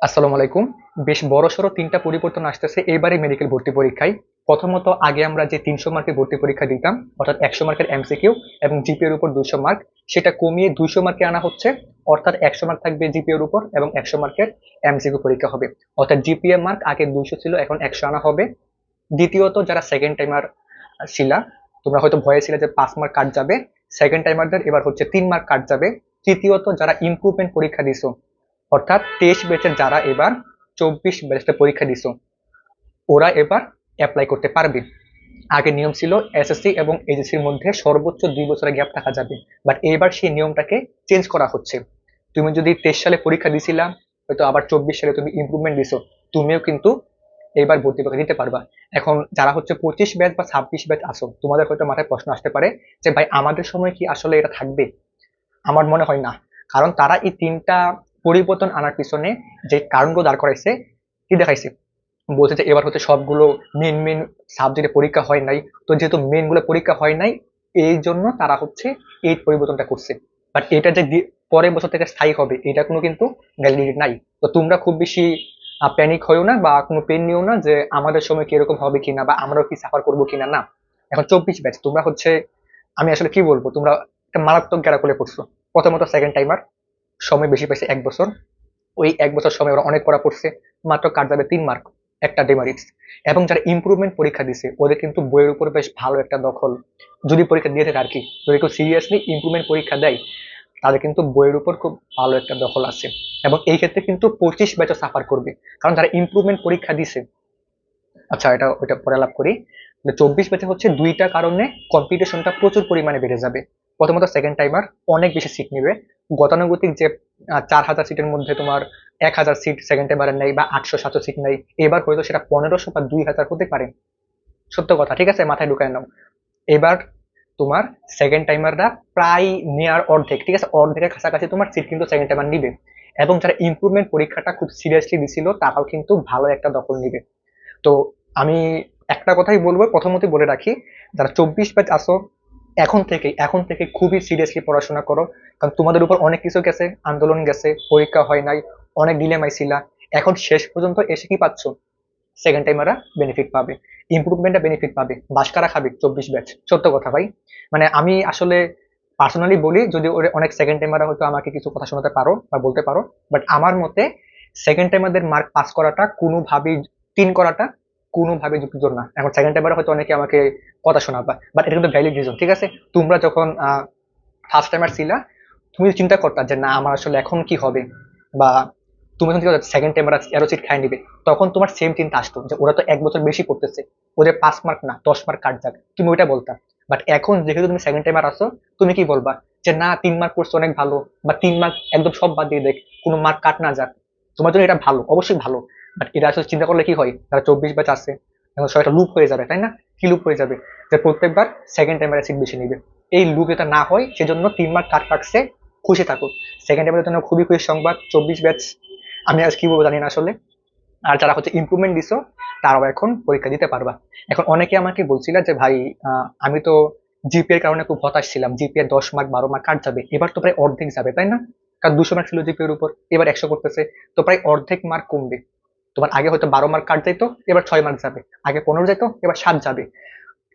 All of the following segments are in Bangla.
আসসালামু আলাইকুম। বেশ বড়সড় তিনটা পরিবর্তন আসতেছে এবারে মেডিকেল ভর্তি পরীক্ষায়। প্রথমত, আগে আমরা যে তিনশো মার্কের ভর্তি পরীক্ষা দিতাম, অর্থাৎ একশো মার্কের এমসিকিউ এবং জিপিএর উপর দুইশো মার্ক সেটা কমিয়ে দুইশো মার্কে আনা হচ্ছে, অর্থাৎ একশো মার্ক থাকবে জিপিএর উপর এবং একশো মার্কের এমসিকিউ পরীক্ষা হবে। অর্থাৎ জিপিএ মার্ক আগে দুইশো ছিল, এখন একশো আনা হবে। দ্বিতীয়ত, যারা সেকেন্ড টাইমার ছিলা, তোমরা হয়তো ভয়ে ছিলে যে পাঁচ মার্ক কাট যাবে। সেকেন্ড টাইমারদের এবার হচ্ছে তিন মার্ক কাট যাবে। তৃতীয়ত, যারা ইমপ্রুভমেন্ট পরীক্ষা দিছো অর্থাৎ তেইশ ব্যাচের যারা এবার চব্বিশ ব্যাচটা পরীক্ষা দিছো, ওরা এবার অ্যাপ্লাই করতে পারবে। আগে নিয়ম ছিল এসএসসি এবং এইচএসসির মধ্যে সর্বোচ্চ দুই বছরের গ্যাপ থাকা যাবে। বাট এবার সেই নিয়মটাকে চেঞ্জ করা হচ্ছে। তুমি যদি তেইশ সালে পরীক্ষা দিছিলা, হয়তো আবার চব্বিশ সালে তুমি ইমপ্রুভমেন্ট দিছো, তুমিও কিন্তু এবার ভর্তি পরীক্ষা দিতে পারবা। এখন যারা হচ্ছে পঁচিশ ব্যাচ বা ছাব্বিশ ব্যাচ আসো তোমাদের হয়তো মাথায় প্রশ্ন আসতে পারে যে, ভাই, আমাদের সময় কি আসলে এটা থাকবে? আমার মনে হয় না। কারণ তারা এই তিনটা পরিবর্তন আনার পিছনে যে কারণগুলো দাঁড় করাইছে, কি দেখাইছে? বলছে যে এবার হচ্ছে সবগুলো মেন মেন সাবজেক্টে পরীক্ষা হয় নাই। তো যেহেতু মেনগুলো পরীক্ষা হয় নাই, এই জন্য তারা হচ্ছে এই পরিবর্তনটা করছে। বাট এটা যে পরের বছর থেকে স্থায়ী হবে, এটা কোনো কিন্তু ভ্যালিডিটি নাই। তো তোমরা খুব বেশি প্যানিক হয়েও না বা কোনো পেন নিও না যে আমাদের সময় কীরকম হবে কিনা বা আমরাও কি সাফার করব কিনা, না। এখন চব্বিশ ব্যাচ তোমরা হচ্ছে, আমি আসলে কি বলব? তোমরা একটা মারাত্মক গ্যারা করে পড়ছো। প্রথমত সেকেন্ড টাইমার সময় বেশি পাইছে এক বছর। ওই এক বছর সময় ওরা অনেক পড়া পড়ছে, মাত্র কাট যাবে তিন মার্ক একটা ডেমারিটস এবং যারা ইমপ্রুভমেন্ট পরীক্ষা দিছে, ওদের কিন্তু বইয়ের উপর বেশ ভালো একটা দখল। যদি পরীক্ষা দিয়ে থাকে আর কি, যদি কেউ সিরিয়াসলি ইমপ্রুভমেন্ট পরীক্ষা দেয়, তাদের কিন্তু বইয়ের উপর খুব ভালো একটা দখল আছে। এবং এই ক্ষেত্রে কিন্তু পঁচিশ ব্যাচও সাফার করবে। কারণ যারা ইমপ্রুভমেন্ট পরীক্ষা দিছে আচ্ছা এটা, ওইটা পরে লাভ করি। চব্বিশ ব্যাচে হচ্ছে দুইটা কারণে কম্পিটিশনটা প্রচুর পরিমাণে বেড়ে যাবে। প্রথমত সেকেন্ড টাইমার অনেক বেশি সিট নেবে। গতানুগতিক যে চার হাজার সিটের মধ্যে তোমার এক হাজার সিট সেকেন্ড টাইমারের নেই বা আটশো সাতশো সিট নেই, এবার হয়তো সেটা পনেরোশো বা দুই হাজার হতে পারে। সত্য কথা, ঠিক আছে? মাথায় ঢুকায় নাও। এবার তোমার সেকেন্ড টাইমাররা প্রায় নেয়ার অর্ধেক, ঠিক আছে? অর্ধেকের কাছাকাছি তোমার সিট কিন্তু সেকেন্ড টাইমার নিবে। এবং যারা ইমপ্রুভমেন্ট পরীক্ষাটা খুব সিরিয়াসলি দিছিল, তারাও কিন্তু ভালো একটা দখল নিবে। তো আমি একটা কথাই বলব প্রথমতই বলে রাখি, যারা চব্বিশ ব্যাচ আসো এখন থেকে এখন থেকে খুবই সিরিয়াসলি পড়াশোনা করো। কারণ তোমাদের উপর অনেক কিছু গেছে, আন্দোলন গেছে, পরীক্ষা হয় নাই, অনেক ডিলেমাই ছিলা। এখন শেষ পর্যন্ত এসে কি পাচ্ছ? সেকেন্ড টাইমাররা বেনিফিট পাবে। ইমপ্রুভমেন্টটা বেনিফিট পাবে। বাসকারা খাবে, চব্বিশ ব্যাচ সত্য কথা ভাই। মানে আমি আসলে পার্সোনালি বলি, যদি ওরে অনেক সেকেন্ড টাইমাররা হয়তো আমাকে কিছু কথা শোনাতে পারো বা বলতে পারো বাট আমার মতে সেকেন্ড টাইমারদের মার্ক পাস করাটা কোনোভাবেই, তিন করাটা কোনোভাবে যুক্তিযোগ না। এখন সেকেন্ড টাইমার হয়তো অনেকে আমাকে কথা শোনাবা বাট এটা কিন্তু ভ্যালিড রিজন ঠিক আছে? তোমরা যখন ফার্স্ট টাইমার ছিলা, তুমি চিন্তা করতা যে না, আমার আসলে এখন কি হবে? বা তুমি যখন সেকেন্ড টাইমার এরো সিট খাই নিবে, তখন তোমার সেম চিন্তা আসতো যে ওরা তো এক বছর বেশি পড়তেছে, ওদের পাঁচ মার্ক না, দশ মার্ক কাট যাক, তুমি ওইটা বলতা। বাট এখন যেহেতু তুমি সেকেন্ড টাইমার আসো তুমি কি বলবা? যে না, তিন মার্ক করছে অনেক ভালো, বা তিন মার্ক একদম সব বাদ দিয়ে দেখ, কোনো মার্ক কাট না যাক। তোমার জন্য এটা ভালো, অবশ্যই ভালো। বাট এটা আসলে চিন্তা করলে কি হয়? তারা চব্বিশ ব্যাচ আছে এখন সবাই লুপ হয়ে যাবে, তাই না? কি লুপ হয়ে যাবে? যে প্রত্যেকবার সেকেন্ড টাইমার সিট বেশি নিবে। এই লুপ এটা না হয়, সেজন্য তিন মার্ক কাট রাখছে খুশি থাকুক। সেকেন্ড টাইমের জন্য খুবই খুশি সংবাদ, চব্বিশ ব্যাচ আমি আজ কি বলব জানি না আসলে। আর যারা হচ্ছে ইমপ্রুভমেন্ট দিছো, তারাও এখন পরীক্ষা দিতে পারবা। এখন অনেকে আমাকে বলছিল যে, ভাই আমি তো জিপি এর কারণে খুব হতাশ ছিলাম। জিপি এর দশ মার্ক বারো মার্ক কাট যাবে। এবার তো প্রায় অর্ধেক যাবে, তাই না? কারণ দুশো মার্ক ছিল জিপি এর উপর। এবার একশো করতেছে। তো প্রায় অর্ধেক মার্ক কমবে। তোমার আগে হয়তো বারো মার্ক কাট যাইতো, এবার ছয় মার্ক যাবে। আগে পনেরো যেত এবার সাত যাবে।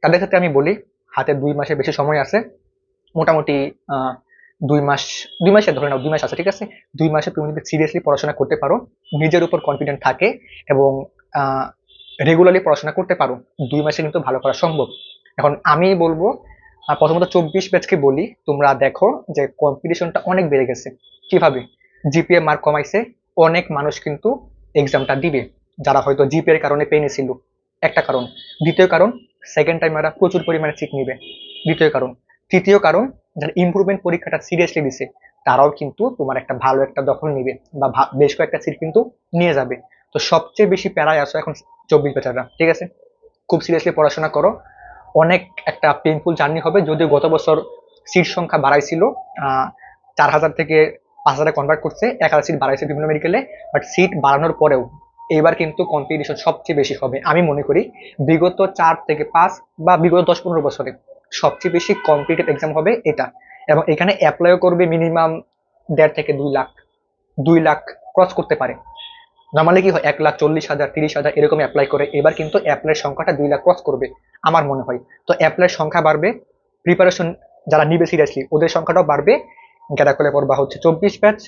তাদের ক্ষেত্রে আমি বলি, হাতে দুই মাসের বেশি সময় আছে, মোটামুটি দুই মাস, দুই মাসে ধরে নাও, দুই মাস আছে, ঠিক আছে? দুই মাসে তুমি যদি সিরিয়াসলি পড়াশোনা করতে পারো, নিজের উপর কনফিডেন্ট থাকে এবং রেগুলারলি পড়াশোনা করতে পারো, দুই মাসে কিন্তু ভালো করা সম্ভব। এখন আমি বলব প্রথমত চব্বিশ ব্যাচকে বলি, তোমরা দেখো যে কম্পিটিশনটা অনেক বেড়ে গেছে। কীভাবে? জিপিএ মার্ক কমাইছে, অনেক মানুষ কিন্তু এক্সামটা দিবে। যারা হয়তো জিপের কারণে পেয়ে ছিল। একটা কারণ। দ্বিতীয় কারণ সেকেন্ড টাইমাররা প্রচুর পরিমাণে সিট নিবে। দ্বিতীয় কারণ। তৃতীয় কারণ, যারা ইমপ্রুভমেন্ট পরীক্ষাটা সিরিয়াসলি দিছে, তারাও কিন্তু তোমার একটা ভালো একটা দখল নিবে বা বেশ কয়েকটা সিট কিন্তু নিয়ে যাবে। তো সবচেয়ে বেশি প্যারায় আসো এখন চব্বিশ বেচারা ঠিক আছে? খুব সিরিয়াসলি পড়াশোনা করো। অনেক একটা পেনফুল জার্নি হবে। যদিও গত বছর সিট সংখ্যা বাড়াইছিল চার হাজার থেকে পাঁচ হাজারে কনভার্ট করছে, এক হাজার সিট বাড়াইছে বিভিন্ন মেডিকেলে বাট সিট বাড়ানোর পরেও এবার কিন্তু কম্পিটিশন সবচেয়ে বেশি হবে। আমি মনে করি বিগত চার থেকে পাঁচ বা বিগত দশ পনেরো বছরে সবচেয়ে বেশি কম্পিটিটিভ এক্সাম হবে এটা। এবং এখানে অ্যাপ্লাইও করবে মিনিমাম দেড় থেকে দুই লাখ দুই লাখ ক্রস করতে পারে। নর্মালি কি হয়, এক লাখ চল্লিশ হাজার, তিরিশ হাজার এরকম অ্যাপ্লাই করে। এবার কিন্তু অ্যাপ্লাইয়ের সংখ্যাটা দুই লাখ ক্রস করবে, আমার মনে হয়। তো অ্যাপ্লাইয়ের সংখ্যা বাড়বে প্রিপারেশন যারা নিবে সিরিয়াসলি ওদের সংখ্যাটাও বাড়বে। গেদা করে পড়বা হচ্ছে চব্বিশ ব্যাচ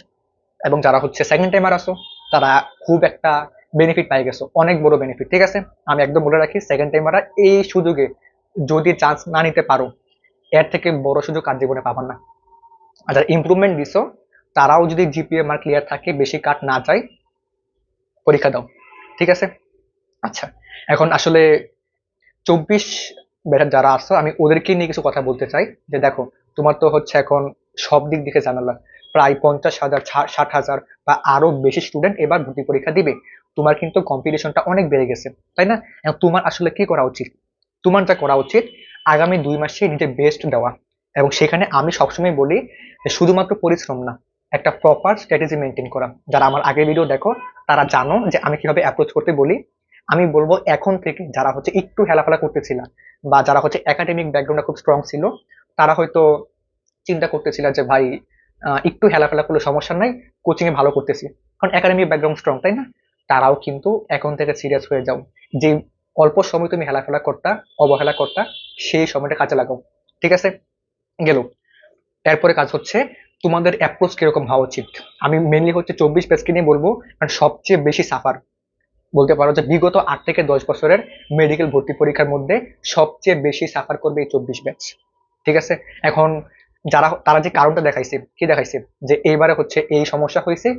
এবং যারা হচ্ছে সেকেন্ড টাইমার আসো তারা খুব একটা বেনিফিট পাই গেছো, অনেক বড় বেনিফিট ঠিক আছে? আমি একদম বলে রাখি সেকেন্ড টাইমাররা এই সুযোগে যদি চান্স না নিতে পারো, এর থেকে বড় সুযোগ আর জীবনে পাবার না। আর যারা ইম্প্রুভমেন্ট দিছো, তারাও যদি জিপিএ মার্ক ক্লিয়ার থাকে, বেশি কাট না যায়, পরীক্ষা দাও, ঠিক আছে? আচ্ছা এখন আসলে চব্বিশ ব্যাটার যারা আসছো আমি ওদেরকে নিয়ে কিছু কথা বলতে চাই, যে দেখো, তোমার তো হচ্ছে এখন সব দিক দিকে জানালা। প্রায় পঞ্চাশ হাজার ষাট হাজার বা আরও বেশি স্টুডেন্ট এবার ভর্তি পরীক্ষা দিবে। তোমার কিন্তু কম্পিটিশনটা অনেক বেড়ে গেছে, তাই না? তোমার আসলে কি করা উচিত? তোমার যা করা উচিত, আগামী দুই মাসে নিজের বেস্ট দেওয়া। এবং সেখানে আমি সবসময় বলি শুধুমাত্র পরিশ্রম না, একটা প্রপার স্ট্র্যাটেজি মেনটেন করা। যারা আমার আগের ভিডিও দেখো, তারা জানো যে আমি কীভাবে অ্যাপ্রোচ করতে বলি। আমি বলব এখন থেকে যারা হচ্ছে একটু হেলাফেলা করতেছিলাম বা যারা হচ্ছে একাডেমিক ব্যাকগ্রাউন্ডটা খুব স্ট্রং ছিল, তারা হয়তো চিন্তা করতেছিল যে ভাই একটু হেলাফেলা করলে সমস্যা নাই কোচিং এ ভালো করতেছি। কারণ একাডেমিক ব্যাকগ্রাউন্ড স্ট্রং তাই না? তারাও কিন্তু এখন থেকে সিরিয়াস হয়ে যাও। যে অল্প সময় তুমি হেলাফেলা করতা, অবহেলা করতা সেই সময়টা কাজে লাগাও। ঠিক আছে? গেল। এরপরে কাজ হচ্ছে তোমাদের অ্যাপ্রোচ কীরকম হওয়া উচিত? আমি মেনলি হচ্ছে চব্বিশ পেজকে নিয়ে বলব, কারণ সবচেয়ে বেশি সাফার বলতে পারো যে বিগত আট থেকে দশ বছরের মেডিকেল ভর্তি পরীক্ষার মধ্যে সবচেয়ে বেশি সাফার করবে এই চব্বিশ ব্যাচ ঠিক আছে? এখন যারা, তারা যে কারণটা দেখাইছে, কি দেখাইছে? যে এইবারে হচ্ছে এই সমস্যা হয়েছে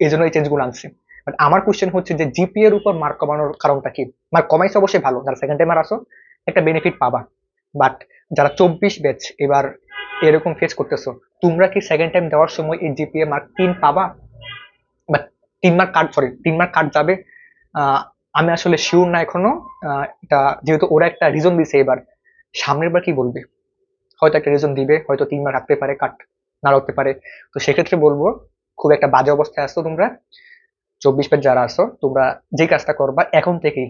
এই জন্য এই চেঞ্জগুলো আনছে। বাট আমার কোশ্চেন হচ্ছে যে জিপি এর উপর মার্ক কমানোর কারণটা কি? মার্ক কমাইছে অবশ্যই ভালো, যারা সেকেন্ড টাইমার আসো একটা বেনিফিট পাবা। বাট যারা চব্বিশ ব্যাচ এবার এরকম ফেস করতেছো, তোমরা কি সেকেন্ড টাইম দেওয়ার সময় এই জিপিএ মার্ক তিন পাবা? বা তিন মার্ক কাট সরি তিন মার্ক কাট যাবে আমি আসলে শিওর না এখনও এটা যেহেতু ওরা একটা রিজন দিছে এবার, সামনের বার কি বলবে? হয়তো একটা রিজন দিবে, হয়তো তিন মার্ক রাখতে পারে কাট না রাখতে পারে। তো সেক্ষেত্রে বলব, খুব একটা বাজে অবস্থায় আসছো তোমরা। চব্বিশ পেজ যারা আসো তোমরা যে কাজটা করবা, এখন থেকেই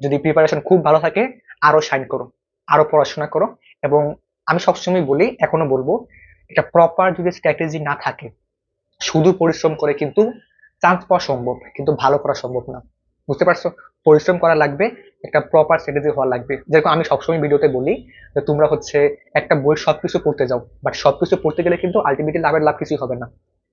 যদি প্রিপারেশন খুব ভালো থাকে, আরও সাইন করো, আরও পড়াশোনা করো। এবং আমি সবসময় বলি, এখনও বলব এটা প্রপার যদি স্ট্র্যাটেজি না থাকে, শুধু পরিশ্রম করে কিন্তু চান্স পাওয়া সম্ভব, কিন্তু ভালো করা সম্ভব না। বুঝতে পারছ? পরিশ্রম করা লাগবে একটা প্রপার স্ট্র্যাটেজি হওয়া লাগবে। যেরকম আমি সবসময় ভিডিওতে বলি যে তোমরা হচ্ছে একটা বই সবকিছু পড়তে যাও বাট সবকিছু পড়তে গেলে কিন্তু আলটিমেটলি লাভের লাভ কিছুই হবে না।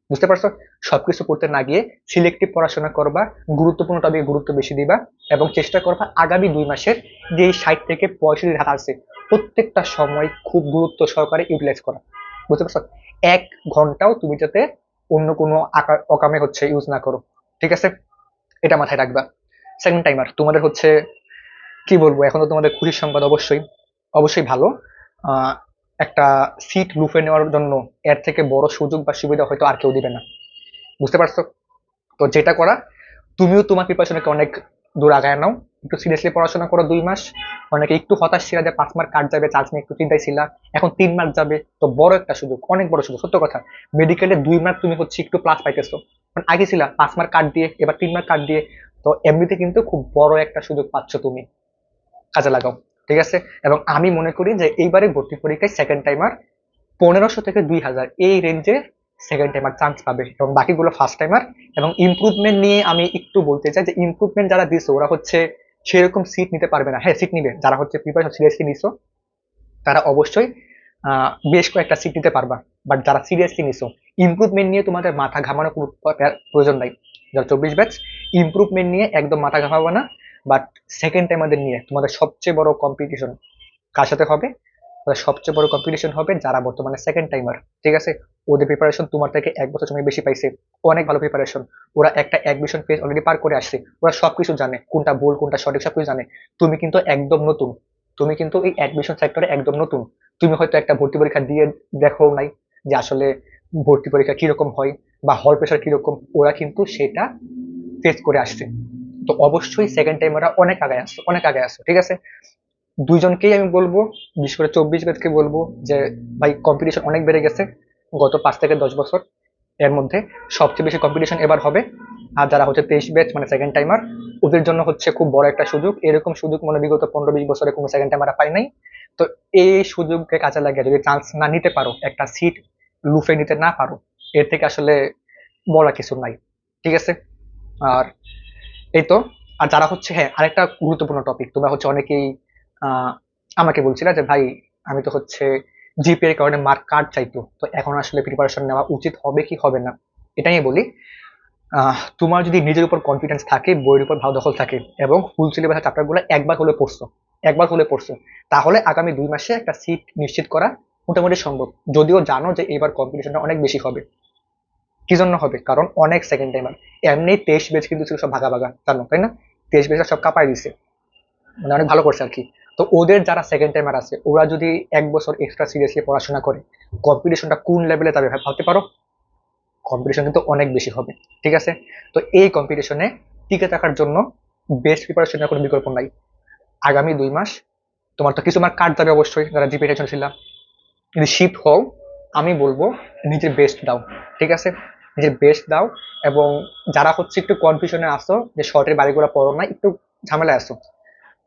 বুঝতে পারছ? সবকিছু পড়তে না গিয়ে সিলেক্টিভ পড়াশোনা করবা গুরুত্বপূর্ণ টপিকে গুরুত্ব বেশি দিবা এবং চেষ্টা করবা আগামী দুই মাসের যে ষাট থেকে পঁয়ষট্টি ধারা আছে, প্রত্যেকটা সময় খুব গুরুত্ব সহকারে ইউটিলাইজ করা। বুঝতে পারছ? এক ঘন্টাও তুমি যাতে অন্য কোনো অকামে হচ্ছে ইউজ না করো। ঠিক আছে? এটা মাথায় রাখবা। সেকেন্ড টাইমার তোমাদের হচ্ছে কি বলব? এখন তো তোমাদের খুশির সংবাদ অবশ্যই অবশ্যই ভালো। একটা সিট লুফে নেওয়ার জন্য এর থেকে বড় সুযোগ বা সুবিধা হয়তো আর কেউ দিবে না। বুঝতে পারছ? তো যেটা করা, তুমিও তোমার প্রিপারেশনকে অনেক দূর আগায় নাও। একটু সিরিয়াসলি পড়াশোনা করো দুই মাস। অনেকে একটু হতাশ ছিল যে পাঁচ মার্ক কাট যাবে, চার্জ নিয়ে একটু চিন্তায় ছিল। এখন তিন মার্ক যাবে। তো বড় একটা সুযোগ, অনেক বড় সুযোগ, সত্য কথা। মেডিকেলে দুই মার্ক তুমি হচ্ছে একটু প্লাস পাইতেছো। কারণ আগে ছিল, পাঁচ মার্ক কাট দিয়ে, এবার তিন মার্ক কাট দিয়ে। তো এমনিতে কিন্তু খুব বড় একটা সুযোগ পাচ্ছ তুমি। কাজে লাগাও, ঠিক আছে? এবং আমি মনে করি যে এইবারে ভর্তি পরীক্ষায় সেকেন্ড টাইমার পনেরোশো থেকে দুই হাজার, এই রেঞ্জে সেকেন্ড টাইমার চান্স পাবে এবং বাকিগুলো ফার্স্ট টাইমার এবং ইমপ্রুভমেন্ট নিয়ে আমি একটু বলতে চাই যে ইমপ্রুভমেন্ট যারা দিচ্ছে ওরা হচ্ছে সেরকম সিট নিতে পারবে না। হ্যাঁ সিট নিবে, যারা হচ্ছে প্রিপারেশন সিরিয়াসলি নিছো, তারা অবশ্যই বেশ কয়েকটা সিট নিতে পারবা। বাট যারা সিরিয়াসলি নিছো ইমপ্রুভমেন্ট নিয়ে তোমাদের মাথা ঘামানোর প্রয়োজন নাই। যারা চব্বিশ ব্যাচ ইম্প্রুভমেন্ট নিয়ে একদম মাথা ঘামাবো না। বাট সেকেন্ড টাইম আমাদের নিয়ে, তোমাদের সবচেয়ে বড় কম্পিটিশন কার সাথে হবে? সবচেয়ে বড় কম্পিটিশন হবে যারা বর্তমানে সেকেন্ড টাইমার ঠিক আছে? ওদের প্রিপারেশন তোমার থেকে এক বছর সময় বেশি পাইছে। অনেক ভালো প্রিপারেশন ওরা একটা অ্যাডমিশন পেজ অলরেডি পার করে আসছে। ওরা সবকিছু জানে, কোনটা ভুল, কোনটা সঠিক, সবকিছু জানে। তুমি কিন্তু একদম নতুন। তুমি কিন্তু এই অ্যাডমিশন সেক্টরে একদম নতুন। তুমি হয়তো একটা ভর্তি পরীক্ষা দিয়ে দেখো নাই যে আসলে ভর্তি পরীক্ষা কীরকম হয় বা হল প্রেশার কীরকম। ওরা কিন্তু সেটা ফেস করে আসছে। তো অবশ্যই সেকেন্ড টাইম ওরা অনেক আগে আসছে অনেক আগে আসছে ঠিক আছে? দুইজনকেই আমি বলব, বিশেষ করে চব্বিশ ব্যাচকে বলব যে, ভাই কম্পিটিশন অনেক বেড়ে গেছে গত পাঁচ থেকে দশ বছর। এর মধ্যে সবচেয়ে বেশি কম্পিটিশন এবার হবে। আর যারা হচ্ছে তেইশ ব্যাচ মানে সেকেন্ড টাইমার ওদের জন্য হচ্ছে খুব বড় একটা সুযোগ। এরকম সুযোগ মনে বিগত পনেরো বিশ বছরে কোনো সেকেন্ড টাইমার পাই নাই। তো এই সুযোগকে কাজে লাগিয়ে যদি চান্স না নিতে পারো, একটা সিট লুফে নিতে না পারো, এর থেকে আসলে বড় কিছু নাই, ঠিক আছে? আর এই তো আর যারা হচ্ছে হ্যাঁ আরেকটা গুরুত্বপূর্ণ টপিক তোমরা হচ্ছে অনেকেই আমাকে বলছিলা যে, ভাই, আমি তো হচ্ছে জিপি এর কারণে মার্ক কার্ড চাইতো, তো এখন আসলে প্রিপারেশন নেওয়া উচিত হবে কি হবে না? এটাই আমি বলি। তোমার যদি নিজের উপর কনফিডেন্স থাকে, বইয়ের উপর ভালো দখল থাকে, এবং ফুল সিলেবাসের চ্যাপ্টারগুলো একবার হলে পড়ছো, একবার হলে পড়ছো, তাহলে আগামী দুই মাসে একটা সিট নিশ্চিত করা মোটামুটি সম্ভব। যদিও জানো যে এবার কম্পিটিশনটা অনেক বেশি হবে। কি জন্য হবে? কারণ অনেক সেকেন্ড টাইমার এমনি তেইশ বেচ কিন্তু ছিল সব ভাগা ভাগা জানো তাই না? তেইশ বেচটা সব কাপাই দিছে। মানে অনেক ভালো করছে আর কি। তো ওদের যারা সেকেন্ড টাইমার আছে, ওরা যদি এক বছর এক্সট্রা সিরিয়াসলি পড়াশোনা করে কম্পিটিশনটা কোন লেভেলে ভাব- ভাবতে পারো? কম্পিটিশন কিন্তু অনেক বেশি হবে। ঠিক আছে? তো এই কম্পিটিশনে টিকে থাকার জন্য বেস্ট প্রিপারেশনের কোনো বিকল্প নাই। আগামী দুই মাস তোমার তো কিছু মার্ক কাট যাবে অবশ্যই, যারা জিপি টেনশন ছিলাম যদি শিফট হও, আমি বলব, নিজের বেস্ট দাও। ঠিক আছে? নিজের বেস্ট দাও এবং যারা হচ্ছে একটু কনফিউশনে আসো যে শর্টের বাড়িগুলো পড়ো না, একটু ঝামেলায় আসো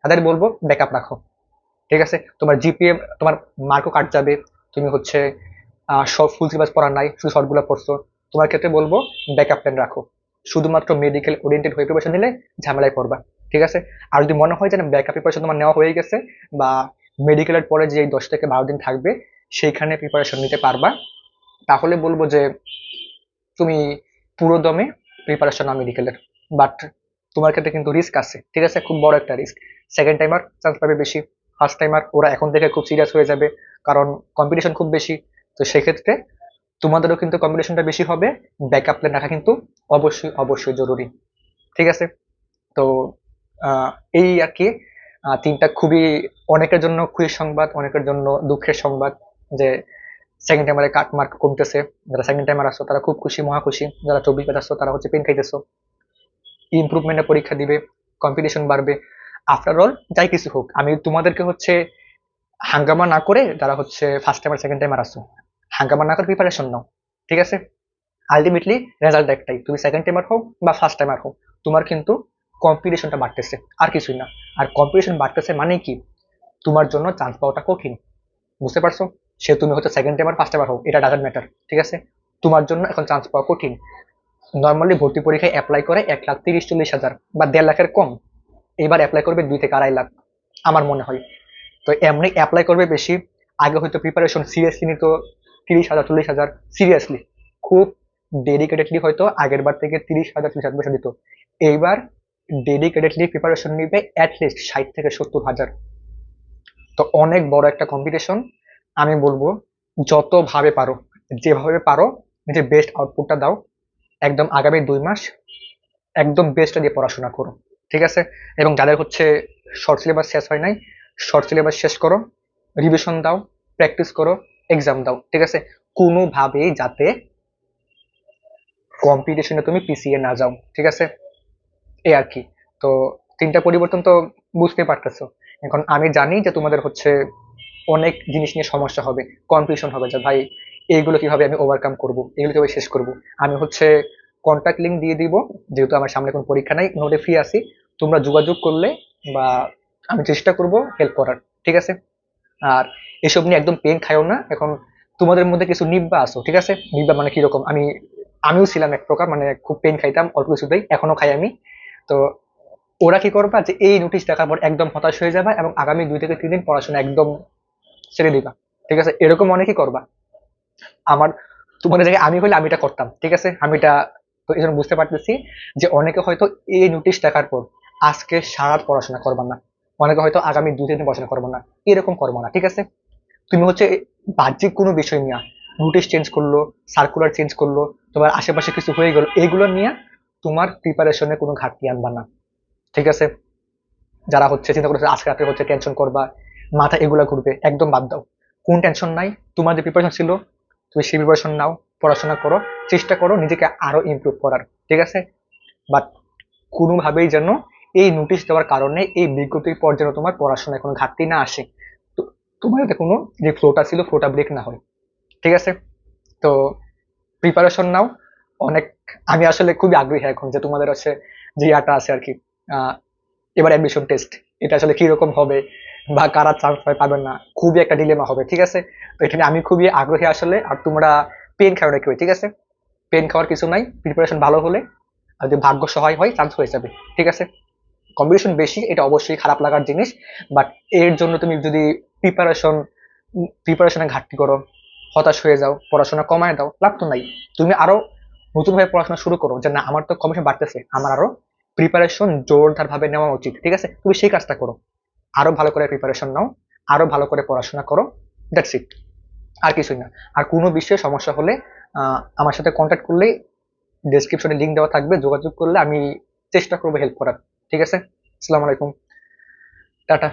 তাদের বলব ব্যাকআপ রাখো। ঠিক আছে? তোমার জিপিএ তোমার মার্কও কাট যাবে, তুমি হচ্ছে সব ফুল সিলেবাস পড়া নাই, শুধু শর্টগুলো পড়ছো। তোমার ক্ষেত্রে বলব ব্যাকআপ প্ল্যান রাখো। শুধুমাত্র মেডিকেল ওরিয়েন্টেড হয়ে প্রিপারেশন নিলে ঝামেলায় পড়বা। ঠিক আছে? আর যদি মনে হয় যে ব্যাকআপ প্রিপারেশন তোমার নেওয়া হয়ে গেছে বা মেডিকেলের পরে যে দশ থেকে বারো দিন থাকবে, সেইখানে প্রিপারেশন নিতে পারবা। তাহলে বলব যে তুমি পুরো দমে প্রিপারেশন নাও মেডিকেলের বাট তোমার ক্ষেত্রে কিন্তু রিস্ক আছে। ঠিক আছে? খুব বড় একটা রিস্ক সেকেন্ড টাইমার চান্স পাবে বেশি। ফার্স্ট টাইমার ওরা এখন থেকে খুব সিরিয়াস হয়ে যাবে। কারণ কম্পিটিশন খুব বেশি। তো সেক্ষেত্রে তোমাদেরও কিন্তু কম্পিটিশনটা বেশি হবে। ব্যাকআপ প্ল্যান রাখা কিন্তু অবশ্যই অবশ্যই জরুরি। ঠিক আছে? তো এই আর কি তিনটা খুবই অনেকের জন্য খুশির সংবাদ, অনেকের জন্য দুঃখের সংবাদ যে সেকেন্ড টাইমারে কাট মার্ক কমতেছে। যারা সেকেন্ড টাইমার আসছো তারা খুব খুশি, মহা খুশি। যারা চব্বিশ পেজ আসছো তারা হচ্ছে পেন খাইতেছো। ইমপ্রুভমেন্টের পরীক্ষা দিবে কম্পিটিশন বাড়বে। আফটার অল যাই কিছু হোক, আমি তোমাদেরকে হচ্ছে হাঙ্গামা না করে যারা হচ্ছে ফার্স্ট টাইমার সেকেন্ড টাইমার আসছো হাঙ্গামা না করে প্রিপারেশন নাও, ঠিক আছে? আলটিমেটলি রেজাল্ট একটাই, তুমি সেকেন্ড টাইমার হোক বা ফার্স্ট টাইমার হোক তোমার কিন্তু কম্পিটিশনটা বাড়তেছে, আর কিছুই না। আর কম্পিটিশন বাড়তেছে মানে কি? তোমার জন্য চান্স পাওয়াটা কঠিন, বুঝতে পারছ? সে তুমি হচ্ছে সেকেন্ড টাইমার ফার্স্ট টাইমার হোক, এটা ডাজেন্ট ম্যাটার ঠিক আছে? তোমার জন্য এখন চান্স পাওয়া কঠিন। নর্মালি ভর্তি পরীক্ষায় অ্যাপ্লাই করে এক লাখ তিরিশ চল্লিশ হাজার বা দেড় লাখের কম। এবার অ্যাপ্লাই করবে দুই থেকে আড়াই লাখ, আমার মনে হয়। তো এমনি অ্যাপ্লাই করবে বেশি, আগে হয়তো প্রিপারেশন সিরিয়াসলি নিত তিরিশ হাজার, চল্লিশ হাজার সিরিয়াসলি খুব ডেডিকেটেডলি হয়তো আগের বার থেকে তিরিশ হাজার, চল্লিশ হাজার দিত। এইবার ডেডিকেটেডলি প্রিপারেশন নিবে অ্যাটলিস্ট ষাট থেকে সত্তর হাজার। তো অনেক বড় একটা কম্পিটিশন আমি বলব যতভাবে পারো, যেভাবে পারো, নিজের বেস্ট আউটপুটটা দাও। একদম আগামী দুই মাস একদম বেস্টটা দিয়ে পড়াশোনা করো, ঠিক আছে? এবং যাদের হচ্ছে শর্ট সিলেবাস শেষ হয় নাই শর্ট সিলেবাস শেষ করো রিভিশন দাও প্র্যাকটিস করো এক্সাম দাও, ঠিক আছে? কোনোভাবেই যাতে কম্পিটিশনে তুমি পিছিয়ে না যাও, ঠিক আছে? এই আর কি। তো তিনটা পরিবর্তন তো বুঝতে পারতেছো। এখন আমি জানি যে তোমাদের হচ্ছে অনেক জিনিস নিয়ে সমস্যা হবে কনফিউশন হবে যে ভাই এইগুলো কীভাবে আমি ওভারকাম করব এগুলো কীভাবে শেষ করব। আমি হচ্ছে কন্ট্যাক্ট লিঙ্ক দিয়ে দিব, যেহেতু আমার সামনে কোনো পরীক্ষা নাই, নোটে ফ্রি আছি, তোমরা যোগাযোগ করলে বা আমি চেষ্টা করব হেল্প করার, ঠিক আছে? আর এসব নিয়ে একদম পেন খাইও না, এখন তোমাদের মধ্যে কিছু নিব্বা আসো ঠিক আছে? নিব্বা মানে কীরকম? আমি, আমিও ছিলাম এক প্রকার মানে খুব পেন খাইতাম, অল্প কিছুতেই এখনও খাই আমি। তো ওরা কি করবা যে এই নোটিশ দেখার পর একদম হতাশ হয়ে যাবে এবং আগামী দুই থেকে তিন দিন পড়াশোনা একদম ছেড়ে দিবা। ঠিক আছে? এরকম অনেকেই করবা। আমার তোমাদের জায়গায় আমি হলে আমি এটা করতাম। ঠিক আছে? আমি এটা তো এই জন্য বুঝতে পারতেছি যে অনেকে হয়তো এই নোটিশ দেখার পর আজকে সারা পড়াশোনা করবা না। অনেকে হয়তো আগামী দুই, তিন পড়াশোনা করব না। এরকম করব না। ঠিক আছে? তুমি হচ্ছে বাহ্যিক কোনো বিষয় নিয়ে নোটিশ চেঞ্জ করল সার্কুলার চেঞ্জ করল, তোমার আশেপাশে কিছু হয়ে গেলো, এগুলো নিয়ে তোমার প্রিপারেশনে কোনো ঘাটতি আনবা না। ঠিক আছে? যারা হচ্ছে চিন্তা করছে আজকে রাতে হচ্ছে টেনশন করবা মাথা এগুলা ঘুরবে, একদম বাদ দাও। কোন টেনশন নাই, তোমার যে প্রিপারেশন ছিল, তুমি সেই প্রিপারেশন নাও, পড়াশোনা করো, চেষ্টা করো নিজেকে আরও ইমপ্রুভ করার, ঠিক আছে? বাট কোনোভাবেই যেন এই নোটিশ দেওয়ার কারণে এই বিজ্ঞপ্তির পর যেন তোমার পড়াশোনায় কোনো ঘাটতি না আসে। তো তোমার যাতে কোনো যে ফ্লোটা ছিল ফ্লোটা ব্রেক না হয়, ঠিক আছে? তো প্রিপারেশন নাও, অনেক, আমি আসলে খুবই আগ্রহী এখন যে তোমাদের হচ্ছে যে ইয়াটা আছে আর কি এবার অ্যাডমিশন টেস্ট এটা আসলে কীরকম হবে বা কারা চান্স পাবে পাবেন না। খুবই একটা ডিলেমা হবে, ঠিক আছে? নিয়ে আমি খুবই আগ্রহী আসলে, আর তোমরা পেন খাও কেউ ঠিক আছে? পেন খাওয়ার কিছু নাই প্রিপারেশন ভালো হলে, আর যদি ভাগ্য সহায় হয় চান্স হয়ে যাবে, ঠিক আছে? কম্পিটিশন বেশি, এটা অবশ্যই খারাপ লাগার জিনিস বাট এর জন্য তুমি যদি প্রিপারেশন প্রিপারেশনে ঘাটতি করো, হতাশ হয়ে যাও, পড়াশোনা কমায় দাও, লাভ তো নাই। তুমি আরও নতুনভাবে পড়াশোনা শুরু করো, যে না, আমার তো কম্পিটিশন বাড়তেছে, আমার আরও প্রিপারেশন জোরদার ভাবে নেওয়া উচিত, ঠিক আছে? তুমি সেই কাজটা করো। আরও ভালো করে প্রিপারেশন নাও আরও ভালো করে পড়াশোনা করো দ্যাটস ইট আর কিছুই না। আর কোনো বিষয়ে সমস্যা হলে আমার সাথে কন্ট্যাক্ট করলেই ডিসক্রিপশনে লিঙ্ক দেওয়া থাকবে, যোগাযোগ করলে আমি চেষ্টা করব হেল্প করার। ঠিক আছে? আসসালামু আলাইকুম। টাটা।